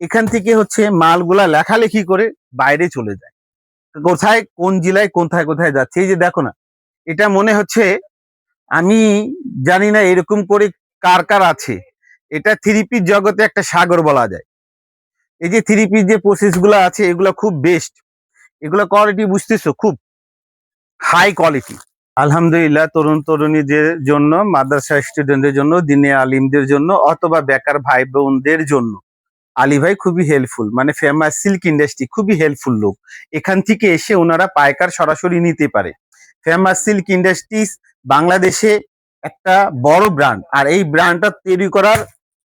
এখান থেকে হচ্ছে মালগুলা লেখালেখি করে বাইরে চলে যায়। কোথায়, কোন জেলায়, কোথায় কোথায় যাচ্ছে? এই যে দেখো না, এটা মনে হচ্ছে আমি জানি না এরকম করে কার কার আছে। এটা থ্রি পিস জগতে একটা সাগর বলা যায়। এই যে থ্রি পিস যে প্রসেসগুলো আছে, এগুলো খুব বেস্ট এগুলো কোয়ালিটি বুঝতেছো? খুব হাই কোয়ালিটি আলহামদুলিল্লাহ, তরুণ তরুণীদের জন্য, মাদ্রাসা স্টুডেন্টদের জন্য, দিনে আলিমদের জন্য, অথবা বেকার ভাই বোনদের জন্য। আলী ভাই খুবই হেল্পফুল মানে ফেমাস সিল্ক ইন্ডাস্ট্রি খুবই হেল্পফুল লোক। এখান থেকে এসে ওনারা পাইকার সরাসরি নিতে পারে। ফেমাস সিল্ক ইন্ডাস্ট্রিজ বাংলাদেশে একটা বড় ব্র্যান্ড আর এই ব্র্যান্ডটা তৈরি করার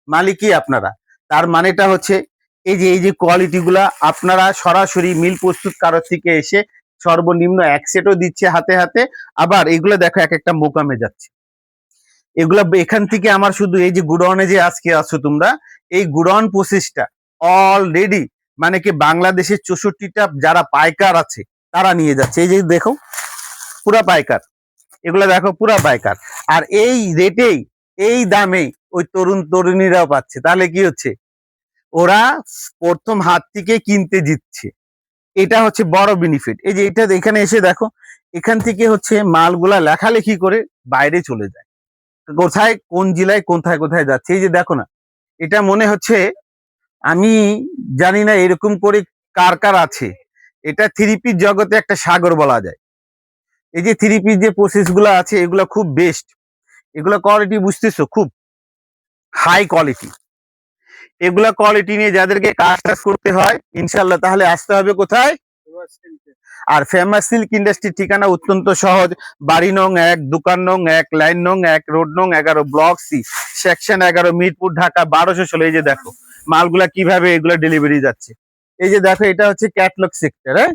মালিকই আপনারা। তার মানেটা হচ্ছে, এই যে এই যে কোয়ালিটি গুলা আপনারা সরাসরি মিল প্রস্তুতকারক থেকে এসে সর্বনিম্ন এক সেটও দিচ্ছে হাতে হাতে, আবার এগুলো দেখো এক একটা মোকামে যাচ্ছে। এগুলা এখান থেকে আমার শুধু এই যে গুডাউনে যে আজকে আছো তোমরা এই গুডাউন প্রসেসটা অলরেডি মানে কি বাংলাদেশের চৌষট্টিটা যারা পাইকার আছে, তারা নিয়ে যাচ্ছে। এই যে দেখো, পুরা পাইকার। এগুলো দেখো, পুরা পাইকার। আর এই রেটেই, এই দামেই ওই তরুণ তরুণীরাও পাচ্ছে। তাহলে কি হচ্ছে? ওরা প্রথম হাত থেকে কিনতে জিতছে। এটা হচ্ছে বড় বেনিফিট এই যে এটা এখানে এসে দেখো, এখান থেকে হচ্ছে মালগুলা লেখালেখি করে বাইরে চলে যায়। কোথায়, কোন জেলায়, কোথায় কোথায় যাচ্ছে? এই যে দেখো না এটা মনে হচ্ছে আমি জানি না এরকম করে কার কার আছে। এটা থ্রি পিস জগতে একটা সাগর বলা যায়। এই যে থ্রি পিস যে প্রসেসগুলো আছে, এগুলো খুব বেস্ট এগুলো কোয়ালিটি বুঝতেছো? খুব হাই কোয়ালিটি এগুলা কোয়ালিটি নিয়ে যাদেরকে কাজ টাজ করতে হয় ইনশাল্লাহ তাহলে আসতে হবে কোথায়? আর ফেমাস সিল্ক ইন্ডাস্ট্রির ঠিকানা অত্যন্ত সহজ। বাড়ি নং এক, দোকান নং এক, লাইন নং এক, রোড নং এগারো, ব্লক সি সেকশন এগারো, মিরপুর, ঢাকা, বারোশো ষোলো। এই যে দেখো, মালগুলা কীভাবে এগুলা ডেলিভারি যাচ্ছে। এই যে দেখো, এটা হচ্ছে ক্যাটলগ সেক্টর হ্যাঁ?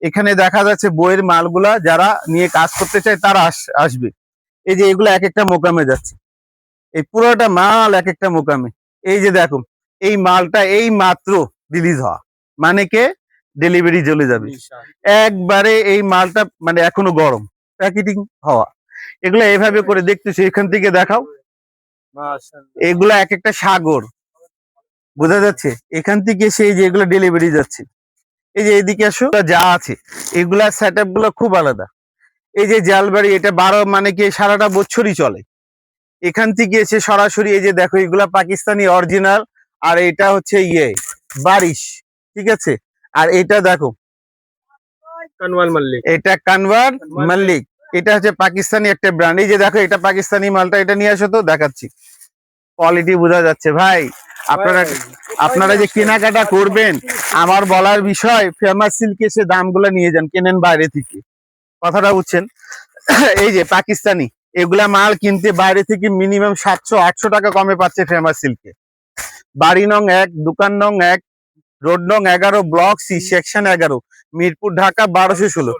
এখানে দেখা যাচ্ছে বইয়ের মালগুলা যারা নিয়ে কাজ করতে চায়, তারা আস- আসবে। এই যে এগুলো এক একটা মোকামে যাচ্ছে। এই পুরোটা মাল এক একটা মোকামে। এই যে দেখো, এই মালটা এই মাত্র রিলিজ হওয়া। মানে কে? ডেলিভারি চলে যাবে। একবারে এই মালটা মানে এখনও গরম। প্যাকেটিং হওয়া। এগুলো এভাবে করে দেখতেছি এখান থেকে দেখাও। এগুলা এক একটা সাগর। বোঝা যাচ্ছে? এখান থেকে সেই যে এগুলো ডেলিভারি যাচ্ছে। এই যে এদিকে আসো যা আছে এগুলা সেটগুলো খুব আলাদা। এই যে জালবাড়ি এটা বারো মানে কি সারাটা বছরই চলে। এখান থেকে এসে সরাসরি এই যে দেখো এগুলা পাকিস্তানি অরিজিনাল আর এটা হচ্ছে ইয়ে বারিশ। ঠিক আছে? আর এটা দেখো। কানওয়াল মল্লিক। এটা কানভার মাল্লিক। এটা হচ্ছে পাকিস্তানি একটা ব্র্যান্ড এই যে দেখো এটা পাকিস্তানি মালটা এটা নিয়ে আসো তো দেখাচ্ছি। কোয়ালিটি বোঝা যাচ্ছে। ভাই আপনারা আপনারা যে কেনাকাটা করবেন আমার বলার বিষয় ফেমাস সিল্ক এসে দামগুলো নিয়ে যান কেনেন বাইরে থেকে। কথাটা বুঝছেন? এই যে পাকিস্তানি এগুলা মাল কিনতে বাইরে থেকে মিনিমাম সাতশো আটশো টাকা কমে পাচ্ছে ফেমাস সিল্কে বাড়ি নং এক দোকান নং এক রোড নং এগারো ব্লক সি সেকশন এগারো মিরপুর ঢাকা বারোশো ষোলো।